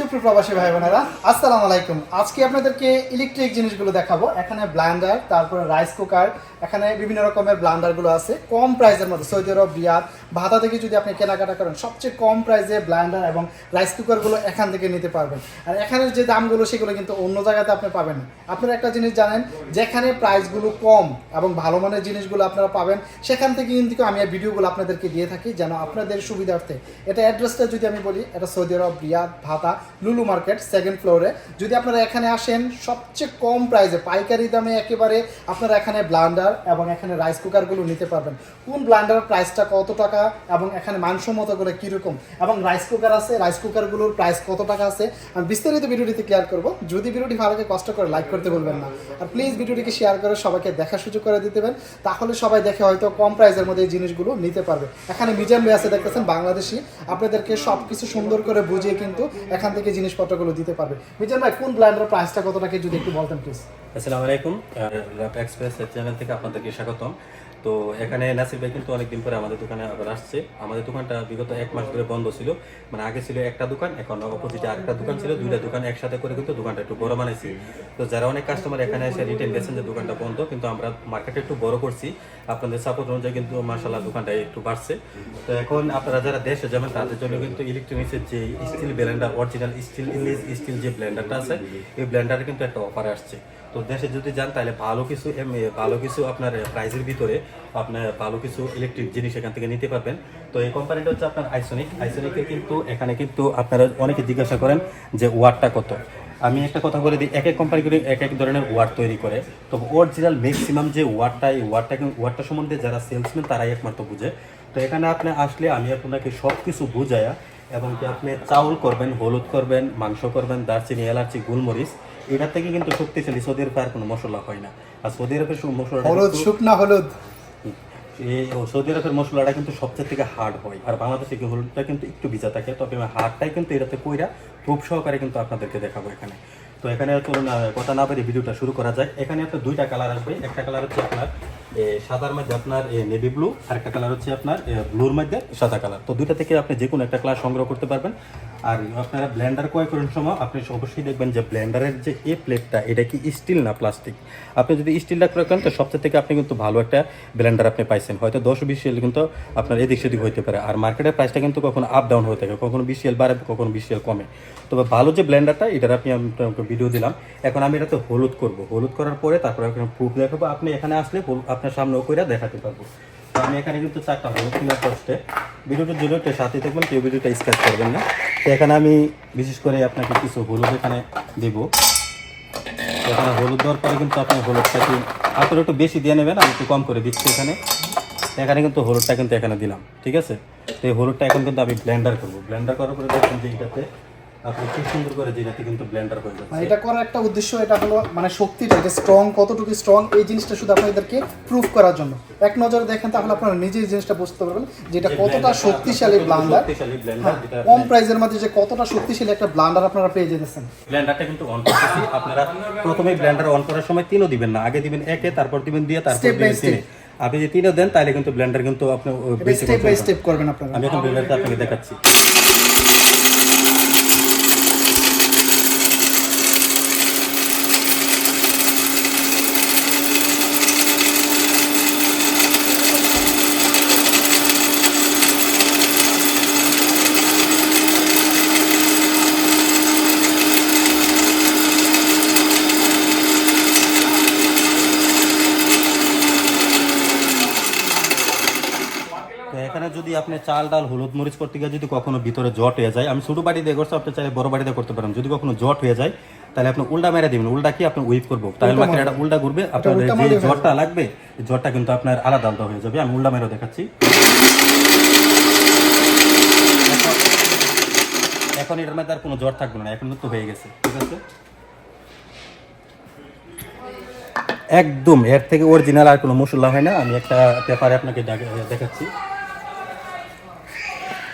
সুপ্রবাসী ভাই বোনেরা, আসসালামু আলাইকুম। আজকে আপনাদেরকে ইলেকট্রিক জিনিসগুলো দেখাবো। এখানে ব্লান্ডার তারপরে রাইস কুকার এখানে বিভিন্ন রকমের ব্লান্ডারগুলো আছে। কম প্রাইসের মধ্যে, সৌদি আরব, রিয়াদ, ভাতা থেকে যদি আপনি কেনাকাটা করেন, সবচেয়ে কম প্রাইসে ব্লান্ডার এবং রাইস কুকারগুলো এখান থেকে নিতে পারবেন। আর এখানের যে দামগুলো, সেগুলো কিন্তু অন্য জায়গাতে আপনি পাবেন না। আপনারা একটা জিনিস জানেন, যেখানে প্রাইসগুলো কম এবং ভালো মানের জিনিসগুলো আপনারা পাবেন, সেখান থেকে কিন্তু আমি ভিডিওগুলো আপনাদেরকে দিয়ে থাকি যেন আপনাদের সুবিধার্থে। এটা অ্যাড্রেসটা যদি আমি বলি, এটা সৌদি আরব, রিয়াদ, ভাতা লুলু মার্কেট সেকেন্ড ফ্লোরে যদি আপনারা এখানে আসেন, সবচেয়ে কম প্রাইসে পাইকারি দামে একেবারে আপনারা এখানে ব্লান্ডার এবং এখানে রাইস কুকারগুলো নিতে পারবেন। কোন ব্লান্ডারের প্রাইসটা কত টাকা এবং এখানে মানসম্মত করে কীরকম? এবং রাইস কুকার আছে রাইস কুকারগুলোর প্রাইস কত টাকা আছে? আমি বিস্তারিত ভিডিওটিতে ক্লিয়ার করব। যদি ভিডিওটি ভালো লাগে, কষ্ট করে লাইক করতে বলবেন না। আর প্লিজ ভিডিওটিকে শেয়ার করে সবাইকে দেখার সুযোগ করে দিতে পারেন। তাহলে সবাই দেখে হয়তো কম প্রাইসের মধ্যে এই জিনিসগুলো নিতে পারবে। এখানে ভাই আছে, দেখতেছেন, বাংলাদেশি। আপনাদেরকে সব কিছু সুন্দর করে বুঝিয়ে কিন্তু এখান থেকে জিনিসপত্রগুলো দিতে পারবে। মিজান ভাই, কোন ব্র্যান্ডের প্রাইসটা কত টাকা যদি একটু বলতেন প্লিজ আসসালামু আলাইকুম। র্যাপ এক্সপ্রেস চ্যানেল থেকে আপনাদেরকে স্বাগতম। তো এখানে নাসির ভাই কিন্তু অনেকদিন পরে আমাদের দোকানে আবার আসছে। আমাদের দোকানটা বিগত এক মাস ধরে বন্ধ ছিল। মানে আগে ছিল একটা দোকান, এখন অপোজিটে আরেকটা দোকান ছিল। দুইটা দোকান একসাথে করে কিন্তু দোকানটা একটু বড় বানাইছি। তো যারা অনেক কাস্টমার এখানে এসে রিটেল গেছেন যে দোকানটা বন্ধ, কিন্তু আমরা মার্কেটে একটু বড় করছি। আপনাদের সাপোর্ট অনুযায়ী কিন্তু মার্শাল্লাহ দোকানটা একটু বাড়ছে। তো এখন আপনারা যারা দেশে যাবেন, তাদের জন্য কিন্তু ইলেকট্রনিক্সের যে steel blender original steel English steel যে ব্লেন্ডারটা আছে, এই ব্লেন্ডারে কিন্তু একটা অফার আসছে। তো দেশে যদি যান, তাহলে ভালো কিছু ভালো কিছু আপনার প্রাইজের ভিতরে আপনার ভালো কিছু ইলেকট্রিক জিনিস এখান থেকে নিতে পারবেন। তো এই কোম্পানিটা হচ্ছে আপনার আইসোনিক আইসোনিকের কিন্তু, এখানে কিন্তু আপনারা অনেকে জিজ্ঞাসা করেন যে ওয়াটটা কত? আমি একটা কথা বলে দিই, এক এক কোম্পানি করে এক এক ধরনের ওয়াট তৈরি করে। তো অরিজিনাল ম্যাক্সিমাম যে ওয়াটটা এই ওয়াটটা ওয়াটটা সম্বন্ধে যারা সেলসম্যান তারাই একমাত্র বুঝে। তো এখানে আপনি আসলে আমি আপনাকে সব কিছু বুঝায়া এবং কি আপনি চাউল করবেন হলুদ করবেন মাংস করবেন দারচিনি এলাচি গোলমরিচ এটা থেকে কিন্তু শক্তিশালী সৌদি আরবে আর কোনো মশলা হয় না। আর সৌদি আরবের মশলা হলুদ শুকনা হলুদ। সৌদি আরবের মশলাটা কিন্তু সবচেয়ে থেকে হার্ড হয়। আর বাংলাদেশে কি হলুদটা কিন্তু একটু ভিজা থাকে তবে হার্ডটাই কিন্তু এটাতে কইরা খুব সহকারে কিন্তু আপনাদেরকে দেখাবো এখানে। তো এখানে কথা না পারি ভিডিওটা শুরু করা যায়। এখানে আপনার দুইটা কালার আসবে। একটা কালার হচ্ছে আপনার সাদার মধ্যে আপনার নেভি ব্লু আর একটা কালার হচ্ছে আপনার ব্লুর মধ্যে সাদা কালার। তো দুইটা থেকে আপনি যে কোনো একটা কালার সংগ্রহ করতে পারবেন। আর আপনারা ব্লেন্ডার ক্রয় করার সময় আপনি অবশ্যই দেখবেন যে ব্লেন্ডারের যে এ প্লেটটা, এটা কি স্টিল না প্লাস্টিক? আপনি যদি স্টিলটা ক্রয় করেন, তো সবচেয়ে থেকে আপনি কিন্তু ভালো একটা ব্লেন্ডার আপনি পাইছেন। হয়তো দশ, বিশ এল কিন্তু আপনার এদিক সেদিক হইতে পারে। আর মার্কেটের প্রাইসটা কিন্তু কখনো আপ ডাউন হয়ে থাকে, কখনো বিশ এল বাড়ে, কখনো বিশ এল কমে। তবে ভালো যে ব্লেন্ডারটা এটার আপনি ভিডিও দিলাম। এখন আমি এটাতে হলুদ করব। হলুদ করার পরে তারপরে প্রুফ দেখাবো। আপনি এখানে আসলে আপনার সামনে করে দেখাতে পারব। আমি এখানে কিন্তু চারটা হলুদ কিনার কষ্টে ভিডিওটা একটু সাথে থাকবেন, কেউ ভিডিওটা স্কেচ করবেন না। তো এখানে আমি বিশেষ করে আপনাকে কিছু হলুদ এখানে দেবো। এখানে হলুদ দেওয়ার পরে কিন্তু আপনি হলুদটা কি আপনারা একটু বেশি দিয়ে নেবেন, আমি একটু কম করে দিচ্ছি এখানে। এখানে কিন্তু হলুদটা কিন্তু এখানে দিলাম, ঠিক আছে? তো এই হলুদটা এখন কিন্তু আমি ব্লেন্ডার করব। ব্লেন্ডার করার পরে দেখুন যে এটাতে আপনি খুব সুন্দর করে যেটাতে কিন্তু ব্লেন্ডার হয়ে মানে এটা করার একটা উদ্দেশ্য এটা হলো মানে শক্তিটা এটা স্ট্রং কতটুকু স্ট্রং এই জিনিসটা শুধু আপনাদেরকে প্রুফ করার জন্য। এক নজরে দেখেন তাহলে আপনারা নিজেই জিনিসটা বুঝতে পারবেন যে এটা কতটা শক্তিশালী ব্লান্ডার শক্তিশালী ব্লেন্ডার কম প্রাইসের মধ্যে যে কতটা শক্তিশালী একটা ব্লান্ডার আপনারা পেয়ে যেতেছেন। ব্লেন্ডারটা কিন্তু অন করতেছি আপনারা প্রথমে ব্লেন্ডার অন করার সময় তিনও দিবেন না। আগে দিবেন একে তারপর দিবেন দিয়ে তারপর দিবেন তিনে। আপনি যদি তিনও দেন তাহলে কিন্তু ব্লেন্ডার কিন্তু আপনি স্টেপ বাই স্টেপ করবেন আপনারা। আমি এখন ব্লেন্ডারটা আপনাকে দেখাচ্ছি তো এখানে যদি আপনি চাল ডাল হলুদ মরিচ করতে গিয়ে যদি কখনো ভিতরে জট হয়ে যায় আমি ছোটো বাড়ি দিয়ে করছি আপনি চাইলে বড় বাড়িতে করতে পারেন। যদি কখনো জট হয়ে যায় তাহলে আপনি উল্টা মেরে দিবেন। উল্টা কি? আপনি উইপ করব। তাহলে মাকে এটা উল্টা ঘুরবে। আপনার যে জটটা লাগবে জটটা কিন্তু আপনার আলাদা আলাদা হয়ে যাবে। আমি উল্টা মেরে দেখাচ্ছি। এখন- এখন এটার মধ্যে আর কোনো জ্বর থাকবে না। এখন তো হয়ে গেছে। ঠিক আছে? একদম। এর থেকে অরিজিনাল আর কোনো মশলা হয় না। আমি একটা পেপারে আপনাকে দেখাচ্ছি।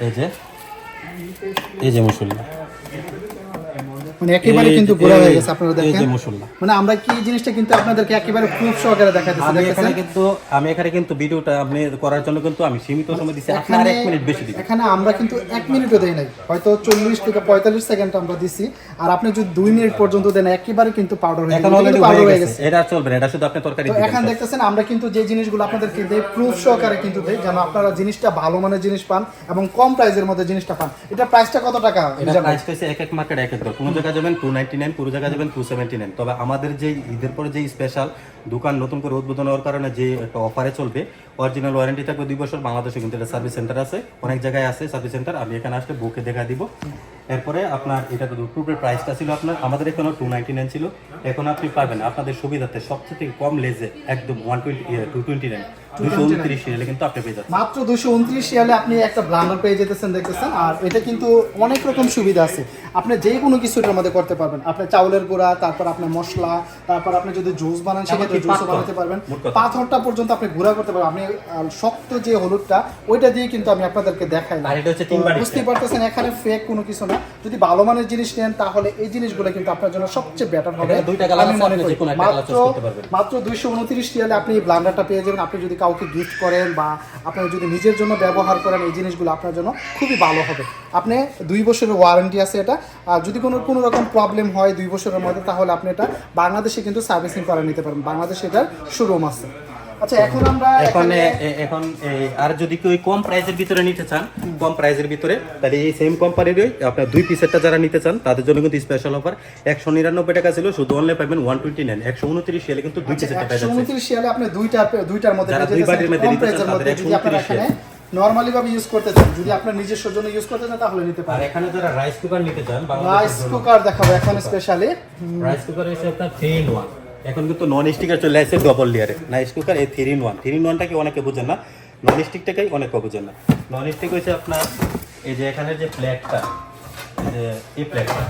এই যে এই যে মশলা মানে একেবারে কিন্তু গোড়া হয়ে গেছে আপনারা এই যে দেখেন। মশলা। মানে আমরা কি জিনিসটা কিন্তু আপনাদেরকে একেবারে প্রুফ সহকারে দেখাতেছি আমি এখানে কিন্তু আমি এখানে কিন্তু ভিডিওটা আপনি করার জন্য কিন্তু আমি সীমিত সময় দিচ্ছি। আপনার এখানে এক মিনিট বেশি দিবেন এখানে আমরা কিন্তু এক মিনিটও দেই নাই। হয়তো চল্লিশ থেকে পঁয়তাল্লিশ সেকেন্ড আমরা দিছি। আর আপনি যদি দুই মিনিট পর্যন্ত দেন একেবারে কিন্তু পাউডার হয়ে অলরেডি পাউডার হয়ে গেছে। গেছে। এটা চলবে না এটা শুধু আপনি তরকারি দিবেন। এখন দেখতেছেন আমরা কিন্তু যে জিনিসগুলো আপনাদেরকে দেই প্রুফ সহকারে কিন্তু দেই যেন আপনারা জিনিসটা ভালো মানের জিনিস পান এবং কম প্রাইসের মধ্যে জিনিসটা পান। এটা প্রাইসটা কত টাকা? এটা প্রাইস হয়েছে এক এক মার্কেট এক এক কোনো জায়গায় যাবেন টু নাইনটি নাইন পুরো জায়গায় যাবেন টু সেভেন্টি নাইন তবে আমাদের যে ঈদের পরে যে স্পেশাল দোকান নতুন করে উদ্বোধন হওয়ার কারণে যে একটা অফারে চলবে অরিজিনাল ওয়ারেন্টি থাকবে দুই বছর। বাংলাদেশে কিন্তু এটা সার্ভিস সেন্টার আছে, অনেক জায়গায় আছে সার্ভিস সেন্টার আমি এখানে আসলে বুকে দেখা দিব। এরপরে আপনার এটা তো টুপের প্রাইসটা ছিল আপনার আমাদের এখানে টু নাইনটি নাইন ছিল। এখন আপনি পাবেন আপনাদের সুবিধাতে সবচেয়ে থেকে কম লেজে একদম one twenty two twenty nine দুশো উনত্রিশ রিয়ালে কিন্তু আপনি পেয়ে যাচ্ছেন। মাত্র দুশো উনত্রিশ সালে আপনি একটা ব্লান্ডার পেয়ে যেতেছেন দেখতেছেন। আর এটা কিন্তু অনেক রকম সুবিধা আছে। আপনি যে কোনো কিছু এটার মধ্যে করতে পারবেন। আপনি চাউলের গুঁড়া তারপর আপনার মশলা তারপর আপনি যদি জুস বানান সেক্ষেত্রে জুসও বানাতে পারবেন। পাথরটা পর্যন্ত আপনি গুঁড়া করতে পারবেন। আপনি শক্ত যে হলুদটা ওইটা দিয়ে কিন্তু আমি আপনাদেরকে দেখাই বাড়ির বুঝতে পারতেছেন এখানে ফেক কোনো কিছু না। যদি ভালো মানের জিনিস নেন তাহলে এই জিনিসগুলো কিন্তু আপনার জন্য সবচেয়ে বেটার হবে। আমি মনে করি মাত্র দুইশো উনত্রিশ রিয়ালে আপনি এই ব্লান্ডারটা পেয়ে যাবেন। আপনি যদি কাউকে গিফট করেন বা আপনি যদি নিজের জন্য ব্যবহার করেন এই জিনিসগুলো আপনার জন্য খুবই ভালো হবে। আপনি দুই বছরের ওয়ারেন্টি আছে এটা। আর যদি কোনো কোনো রকম প্রবলেম হয় দুই বছরের মধ্যে তাহলে আপনি এটা বাংলাদেশে কিন্তু সার্ভিসিং করে নিতে পারেন। বাংলাদেশে এটার শোরুম আছে। আচ্ছা এখন আমরা এখন এখানে আর যদি কেউ কম প্রাইসের ভিতরে নিতে চান কম প্রাইসের ভিতরে তাহলে এই সেম কোম্পানিরই আপনার দুই পিসেরটা যারা নিতে চান তাদের জন্য কিন্তু স্পেশাল অফার একশো নিরানব্বই টাকা ছিল শুধু অনলাইন পাবেন ওয়ান টোয়েন্টি নাইন একশো উনত্রিশ সালে কিন্তু দুই পিসেরটা একশো উনত্রিশ সালে আপনি দুইটা দুইটার মধ্যে দুই বাটির মধ্যে নিতে চান, তাদের আপনারা 129 নর্মালি ভাবে ইউজ করতে চান যদি আপনার নিজস্ব জন্য ইউজ করতে চান তাহলে নিতে আর পারেন এখানে যারা রাইস কুকার নিতে চান রাইস কুকার দেখাবো এখন স্পেশালি রাইস কুকার হচ্ছে আপনার থ্রি ইন ওয়ান এখন কিন্তু নন স্টিকার চলে আসছে ডবল লেয়ারে রাইস কুকার এই three in one three in ওয়ানটাকে অনেকে বুঝেন না? নন স্টিকটাকেই অনেকে বুঝেন না। নন স্টিক হচ্ছে আপনার এই যে এখানে যে প্লেটটা যে এই প্লেটটা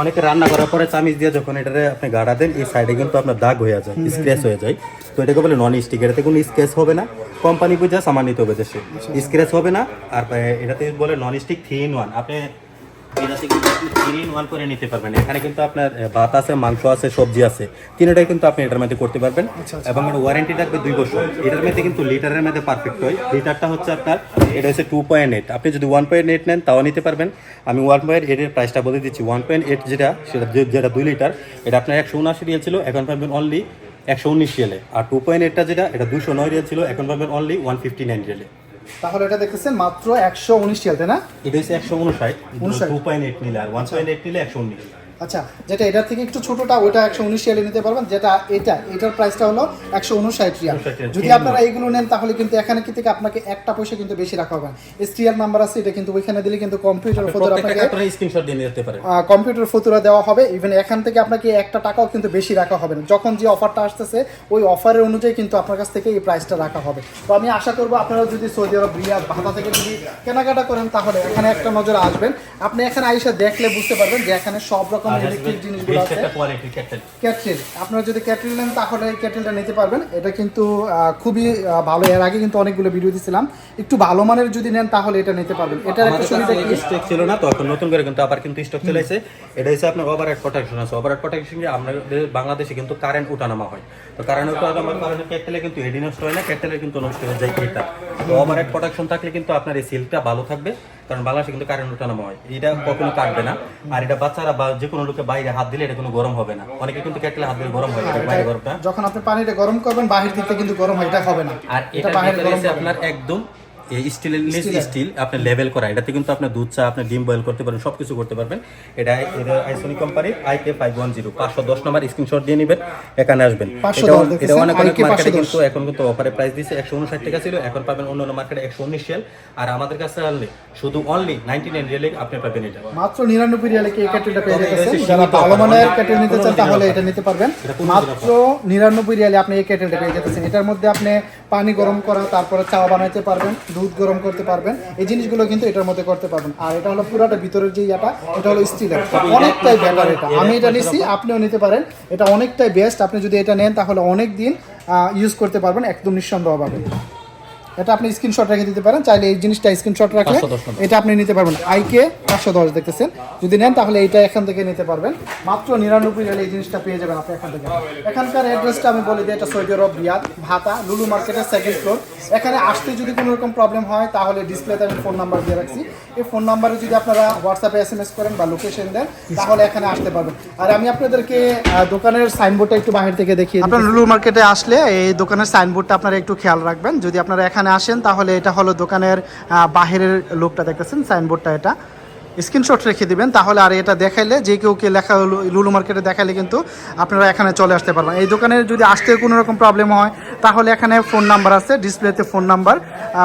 অনেকে রান্না করার পরে চামিচ দিয়ে যখন এটাতে আপনি গাড়া দেন এই সাইডে কিন্তু আপনার দাগ হয়ে যায় স্ক্র্যাচ হয়ে যায়। তো এটাকে বলে নন স্টিক এটাতে কোনো স্ক্র্যাচ হবে না। কোম্পানি বুঝে সামান নিতে হবে দেশে স্ক্র্যাচ হবে না আর এটাতে বলে non stick three in one আপনি এটাতে কিন্তু আপনি থ্রি ইন ওয়ান করে নিতে পারবেন। এখানে কিন্তু আপনার ভাত আছে মাংস আছে সবজি আছে। তিনটাই কিন্তু আপনি এটার মধ্যে করতে পারবেন। এবং এর ওয়ারেন্টি থাকবে দুই বছর। এটার মধ্যে কিন্তু লিটারের মধ্যে পারফেক্ট হয়। লিটারটা হচ্ছে আপনার এটা হচ্ছে টু পয়েন্ট এইট আপনি যদি ওয়ান পয়েন্ট এইট নেন তাও নিতে পারবেন। আমি ওয়ান পয়েন্ট এইটের প্রাইসটা বলে দিচ্ছি। ওয়ান পয়েন্ট এইট যেটা সেটা যেটা দুই লিটার এটা আপনার একশো উনআশি রিয়েল ছিল এখন পাবেন অনলি একশো উনিশ রিয়েলে। আর টু পয়েন্ট এইটটা যেটা এটা দুশো নয় রিয়েল ছিল এখন পাবেন অনলি ওয়ান ফিফটি নাইন রিয়েলে। তাহলে এটা দেখতেছেন মাত্র একশো উনিশ টিয়াল তাই না? এটা হচ্ছে একশো উনষাট। 59 টু পয়েন্ট এইট নিলে আর ওয়ান পয়েন্ট এইট নিলে একশো উনিশ। আচ্ছা যেটা এটার থেকে একটু ছোটটা ওইটা একশো উনিশ রিয়ালে নিতে পারবেন। যেটা এটা এটার প্রাইসটা হলো একশো উনষাট রিয়াল। যদি আপনারা এইগুলো নেন তাহলে কিন্তু এখানে কি থেকে আপনাকে একটা পয়সা কিন্তু বেশি রাখা হবে এসটিআর নাম্বার আছে এটা কিন্তু ওইখানে দিলে কিন্তু কম্পিউটার প্রত্যেকটা আপনাকে স্ক্রিনশট দিয়ে নিতে পারেন। কম্পিউটার ফতুরা দেওয়া হবে। ইভেন এখান থেকে আপনাকে একটা টাকাও কিন্তু বেশি রাখা হবে না। যখন যে অফারটা আসতেছে ওই অফারের অনুযায়ী কিন্তু আপনার কাছ থেকে এই প্রাইসটা রাখা হবে। তো আমি আশা করব আপনারা যদি সৌদি আরব রিয়াদ ভাতা থেকে যদি কেনাকাটা করেন তাহলে এখানে একটা নজর আসবেন। আপনি এখানে আইসা দেখলে বুঝতে পারবেন যে এখানে সব রকম ইলেকট্রিক জিনিসগুলো আছে। ক্যাটেল। আপনারা যদি ক্যাটরিল নেন তাহলে এই ক্যাটরিলটা নিতে পারবেন। এটা কিন্তু খুবই ভালো। এর আগে কিন্তু অনেকগুলো ভিডিও দিছিলাম। একটু ভালো মানের যদি নেন তাহলে এটা নিতে পারবেন। এটার একটা সুবিধা কি? স্টক ছিল না তো এখন নতুন করে কিন্তু আবার কিন্তু স্টক চলে এসেছে। এটা হচ্ছে আপনার ওভারহেড প্রোটেকশন আছে। ওভারহেড প্রোটেকশন আমাদের বাংলাদেশে কিন্তু কারেন্ট উঠানামা হয়। তো কারেন্ট উঠানামার কারণে ক্যাটেলে কিন্তু এডি নষ্ট হয় না ক্যাটেলে কিন্তু নষ্ট হয়ে যায় এটা। তো ওভারহেড প্রোটেকশন থাকলে কিন্তু আপনার এই সিলটা ভালো থাকবে। কারণ বাংলাদেশে কিন্তু কারেন্ট ওঠানো হয়। এটা কখনো কাটবে না। আর এটা বাচ্চারা বা যে কোনো লোকে বাইরে হাত দিলে এটা কোনো গরম হবে না। অনেকে কিন্তু কেটলে হাত দিলে গরম হয় বাইরে গরমটা। যখন আপনি পানিটা গরম করবেন বাহির দিক থেকে কিন্তু গরম হয় এটা হবে না। আর এটা না। আপনার একদম স্টিলের স্টিল আপনি লেভেল করা এটাতে কিন্তু আপনি দুধ চা আপনি ডিম বয়েল করতে পারবেন সবকিছু করতে পারবেন। এটা এটা আইসোনি কোম্পানির আইকে ফাইভ ওয়ান জিরো পাঁচশো দশ নম্বর স্ক্রিনশট দিয়ে নেবেন এখানে আসবেন। এটা- অনেক অনেক মার্কেটে কিন্তু এখন কিন্তু অফারে প্রাইস দিচ্ছে একশো উনষাট টাকা ছিল এখন পাবেন অন্য অন্য মার্কেটে একশো উনিশ রিয়াল। আর আমাদের কাছে আনলে শুধু অনলি নাইনটি নাইন রিয়ালে আপনি পাবেন এটা। মাত্র নিরানব্বই রিয়ালে কি এই ক্যাটেলটা পেয়ে যাচ্ছেন যারা ভালো মানের ক্যাটেল নিতে চান তাহলে এটা নিতে পারবেন। মাত্র নিরানব্বই রিয়ালে আপনি এই ক্যাটেলটা পেয়ে যাচ্ছেন এটার মধ্যে আপনি পানি গরম করা তারপরে চা বানাইতে পারবেন। দুধ গরম করতে পারবেন, এই জিনিসগুলো কিন্তু এটার মধ্যে করতে পারবেন। আর এটা হলো পুরাটা ভিতরের যে ইয়াটা, এটা হলো স্টিলের। অনেকটাই ব্যাপার এটা। আমি এটা নিছি, আপনিও নিতে পারেন। এটা অনেকটাই বেস্ট আপনি যদি এটা নেন, তাহলে অনেক দিন ইউজ করতে পারবেন, একদম নিঃসন্দেহভাবে। এটা আপনি স্ক্রিনশট রেখে দিতে পারেন। চাইলে এই জিনিসটা স্ক্রিনশট রাখলে এটা আপনি নিতে পারবেন। আইকে পাঁচশো দশ দেখতেছেন। যদি নেন তাহলে এটা এখান থেকে নিতে পারবেন। মাত্র নিরানব্বই রেলে এই জিনিসটা পেয়ে যাবেন আপনি এখান থেকে। এখানকার অ্যাড্রেসটা আমি বলে দিই এটা সৌদি আরব রিয়াদ ভাতা লুলু মার্কেটের সেকেন্ড ফ্লোর এখানে আসতে যদি কোনো রকম প্রবলেম হয় তাহলে ডিসপ্লেতে আমি ফোন নাম্বার দিয়ে রাখছি। এই ফোন নাম্বারে যদি আপনারা হোয়াটসঅ্যাপে এস এম এস করেন বা লোকেশন দেন তাহলে এখানে আসতে পারবেন। আর আমি আপনাদেরকে দোকানের সাইনবোর্ডটা একটু বাইরে থেকে দেখি আপনার লুলু মার্কেটে আসলে এই দোকানের সাইনবোর্ডটা আপনারা একটু খেয়াল রাখবেন। যদি আপনারা এখানে আসেন, তাহলে এটা হলো দোকানের বাহিরের লোকটা দেখতেছেন সাইনবোর্ডটা এটা। স্ক্রিনশট রেখে দিবেন, তাহলে আর এটা দেখাইলে, যে কেউ কে লেখা লুলু মার্কেটে দেখাইলে কিন্তু আপনারা এখানে চলে আসতে পারবেন। এই দোকানে যদি আসতে কোনো রকম প্রবলেম হয়, তাহলে এখানে ফোন নাম্বার আছে ডিসপ্লেতে ফোন নাম্বার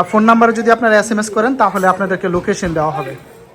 ফোন নাম্বারে যদি আপনারা এস করেন, তাহলে আপনাদেরকে লোকেশন দেওয়া হবে।